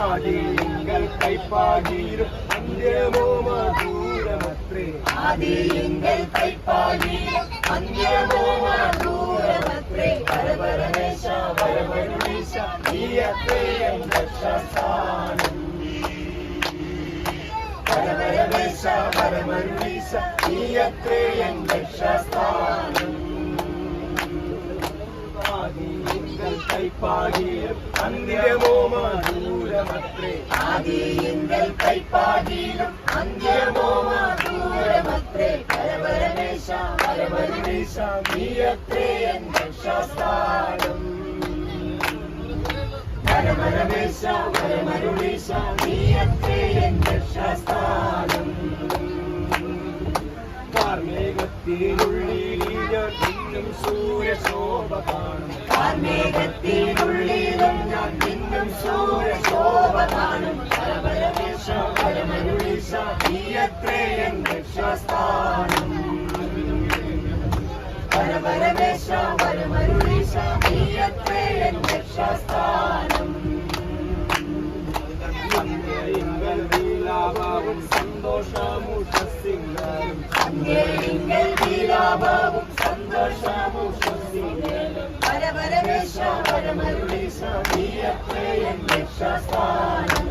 ആദിലിംഗൽ കൈപ്പാകിയിരും അന്യമോ മധൂരമത്രേ ആദിലിംഗൽ കൈപ്പാകിയിരും അന്യമോ മധൂരമത്രേ പരപരമേശ പരമരുണീശ നീയത്രേ രക്ഷസ്ഥാനം പരപരമേശ പരമരുണീശ നീയത്രേ രക്ഷസ്ഥാനം கைப்பாகிய அந்திரமோமா தூரமற்றே. ஆதி எங்கள் கைப்பாகியிலும் அந்திரமோமா தூரமற்றே. பரபரமேஷா பரபரமேஷா நீயற்றே என் ரக்ஷாஸ்தானம் பரமரமேஷா பரமருணேஷா நீயற்றே என் ரக்ஷாஸ்தானம் നിന്നും സൂര്യശോഭ കാണും കാർമേഘത്തിനുള്ളിലും ഞാൻ നിന്നും സൂര്യശോഭ കാണും പരമരമേശ പരമരുളീശ നീ അത്രേ എന്റെ രക്ഷാസ്ഥാനം പരമരമേശ പരമരുളീശ നീ അത്രേ എന്റെ രക്ഷാസ്ഥാനം സന്തോഷമൂഷ സിംഗം അങ്ങേ ഇങ്ങ ലാഭവും സന്തോഷവും പരപരമേശ പരമരുളീശ നീയത്രയും രക്ഷാസ്ഥാനം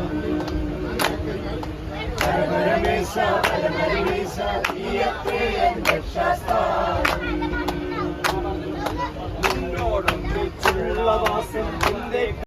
പരപരമേശ പരമരുളീശ നീയത്രയും രക്ഷാസ്ഥാനം നിന്നോടൊന്നിച്ചുള്ള വാസം